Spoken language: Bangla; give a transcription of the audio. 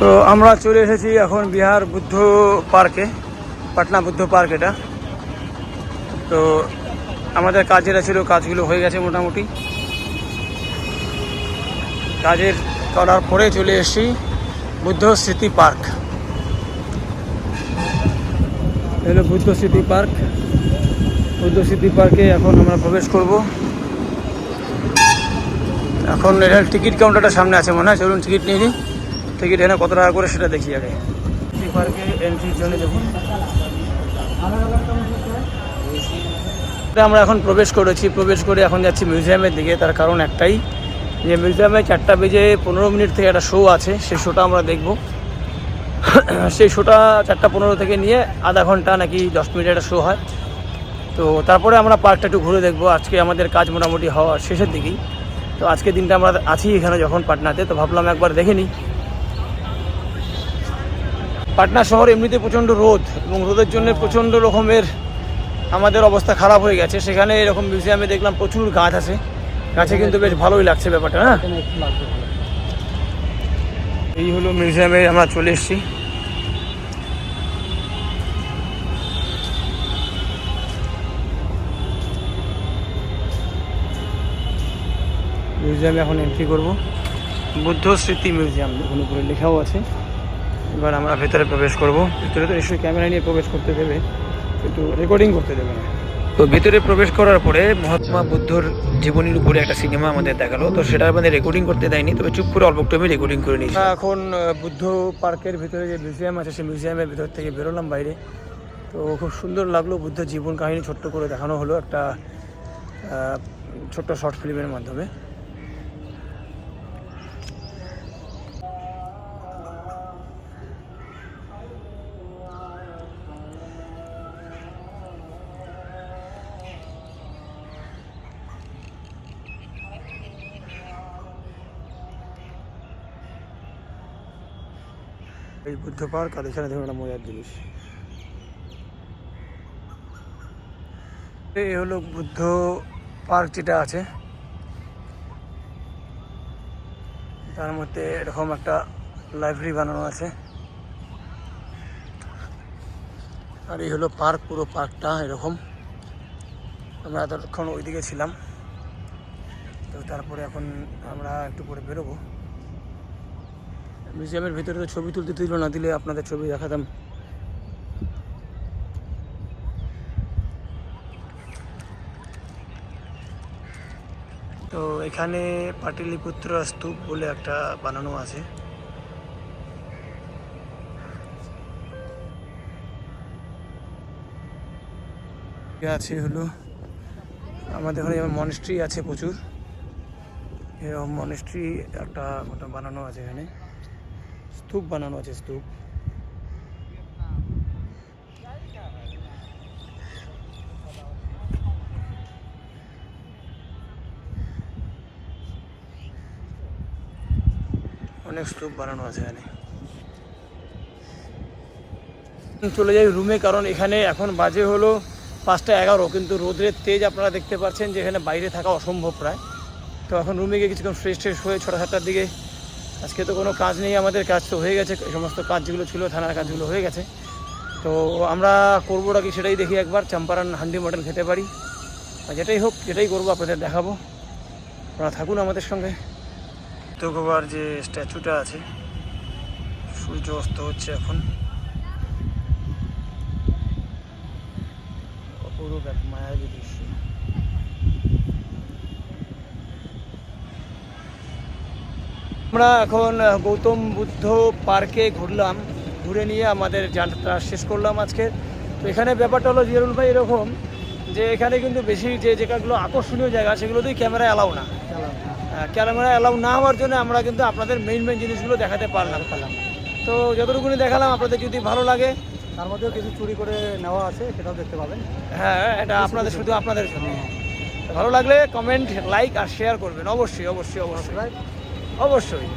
তো আমরা চলে এসেছি এখন বিহার বুদ্ধ পার্কে, পাটনা বুদ্ধ পার্ক এটা। তো আমাদের কাজ যেটা ছিল, কাজগুলো হয়ে গেছে মোটামুটি। কাজের করার পরে চলে এসেছি বুদ্ধ স্মৃতি পার্ক। হলো বুদ্ধ স্মৃতি পার্ক। বুদ্ধ স্মৃতি পার্কে এখন আমরা প্রবেশ করব। এখন এখানে টিকিট কাউন্টারটা সামনে আছে মনে হয়, চলুন টিকিট নিয়ে নিই। টিকিট এখানে কত টাকা করে সেটা দেখি আগে। স্মৃতি পার্কে এন্ট্রির জন্য দেখুন। আমরা এখন প্রবেশ করেছি। প্রবেশ করে এখন যাচ্ছি মিউজিয়ামের দিকে। তার কারণ একটাই যে মিউজিয়ামে চারটা বেজে পনেরো মিনিট থেকে একটা শো আছে। সেই শোটা আমরা দেখব। সেই শোটা চারটা পনেরো থেকে নিয়ে আধা ঘণ্টা নাকি দশ মিনিট একটা শো হয়। তো তারপরে আমরা পার্কটা একটু ঘুরে দেখব। আজকে আমাদের কাজ মোটামুটি হওয়া শেষের দিকেই। তো আজকে দিনটা আমরা আছি এখানে যখন পাটনাতে। তো ভাবলাম একবার দেখে নিই। পাটনা শহর এমনিতে প্রচণ্ড রোদ এবং রোদের জন্য প্রচণ্ড রকমের আমাদের অবস্থা খারাপ হয়ে গেছে। সেখানে এরকম মিউজিয়ামে দেখলাম প্রচুর গাছ আছে। গাছে কিন্তু বেশ ভালোই লাগছে ব্যাপারটা হ্যাঁ এই হলো মিউজিয়ামে আমরা চলে এসেছি। মিউজিয়ামে এখন এন্ট্রি করব। বুদ্ধ স্মৃতি মিউজিয়াম দেখুন উপরে লেখাও আছে। এবার আমরা ভেতরে প্রবেশ করব। ভেতরে তো নিশ্চয়ই ক্যামেরা নিয়ে প্রবেশ করতে দেবে কিন্তু রেকর্ডিং করতে দেবে না। তো ভিতরে প্রবেশ করার পরে মহাত্মা বুদ্ধর জীবনীর উপরে একটা সিনেমা আমাদের দেখাল। তো সেটা আমাদের রেকর্ডিং করতে দেয়নি তবে চুপ করে অল্প একটু আমি রেকর্ডিং করে নিয়েছি। এখন বুদ্ধ পার্কের ভিতরে যে মিউজিয়াম আছে সেই মিউজিয়ামের ভিতর থেকে বেরোলাম বাইরে। তো খুব সুন্দর লাগল বুদ্ধ জীবন কাহিনী ছোট্ট করে দেখানো হলো একটা ছোট্ট শর্ট ফিল্মের মাধ্যমে। এই বুদ্ধ পার্ক আর এখানে একটা মজার জিনিস। এই হলো বুদ্ধ পার্ক যেটা আছে। তার মধ্যে এরকম একটা লাইব্রেরি বানানো আছে। আর এই হলো পার্ক, পুরো পার্কটা এরকম। আমরা এতক্ষণ ওইদিকে ছিলাম। তো তারপরে এখন আমরা একটু পরে বেরোবো। মিউজিয়ামের ভিতরে তো ছবি তুলতে দিল না, দিলে আপনাদের ছবি দেখাতাম। তো এখানে পাটিলিপুত্র স্তূপ বলে একটা বানানো আছে। আছে হলো, আমাদের এখানে যেমন মনেস্ট্রি আছে প্রচুর। এরকম মনেস্ট্রি একটা বানানো আছে এখানে। স্তূপ বানানো আছে স্তূপ অনেক স্তূপ বানানো আছে এখানে চলে যাই রুমে কারণ এখানে এখন বাজে হলো পাঁচটা এগারো, কিন্তু রোদের তেজ আপনারা দেখতে পাচ্ছেন যে এখানে বাইরে থাকা অসম্ভব প্রায়। তো এখন রুমে গিয়ে কিছুক্ষণ ফ্রেশ ট্রেশ হয়ে ছটা সাতটার দিকে আজকে তো কোনো কাজ নেই, আমাদের কাজ তো হয়ে গেছে, সমস্ত কাজ যেগুলো ছিল, থানার কাজগুলো হয়ে গেছে। তো আমরা করবোটা কি সেটাই দেখি একবার চম্পারান হান্ডি মটন খেতে পারি। আর যেটাই হোক, যেটাই করব, আপনাদের দেখাবো। আপনারা থাকুন আমাদের সঙ্গে। তোগোবার যে স্ট্যাচুটা আছে, সূর্য অস্ত হচ্ছে এখন। অপরূপ এক মায়াবী দৃশ্য। আমরা এখন গৌতম বুদ্ধ পার্কে ঘুরলাম। ঘুরে নিয়ে আমাদের যাত্রা শেষ করলাম আজকে। তো এখানে ব্যাপারটা হলো জিয়ারুল ভাই এরকম যে এখানে কিন্তু বেশি যে জায়গাগুলো আকর্ষণীয় জায়গা সেগুলোতেই ক্যামেরা অ্যালাউ না। ক্যামেরা অ্যালাউ না হওয়ার জন্য আমরা কিন্তু আপনাদের মেইন মেইন জিনিসগুলো দেখাতে পারলাম। পারলাম তো যতটুকুনি দেখালাম আপনাদের যদি ভালো লাগে তার মধ্যেও কিছু চুরি করে নেওয়া আছে সেটাও দেখতে পাবেন। হ্যাঁ এটা আপনাদের শুধু আপনাদের জন্য। ভালো লাগলে কমেন্ট লাইক আর শেয়ার করবেন। অবশ্যই অবশ্যই অবশ্যই। অবশ্যই।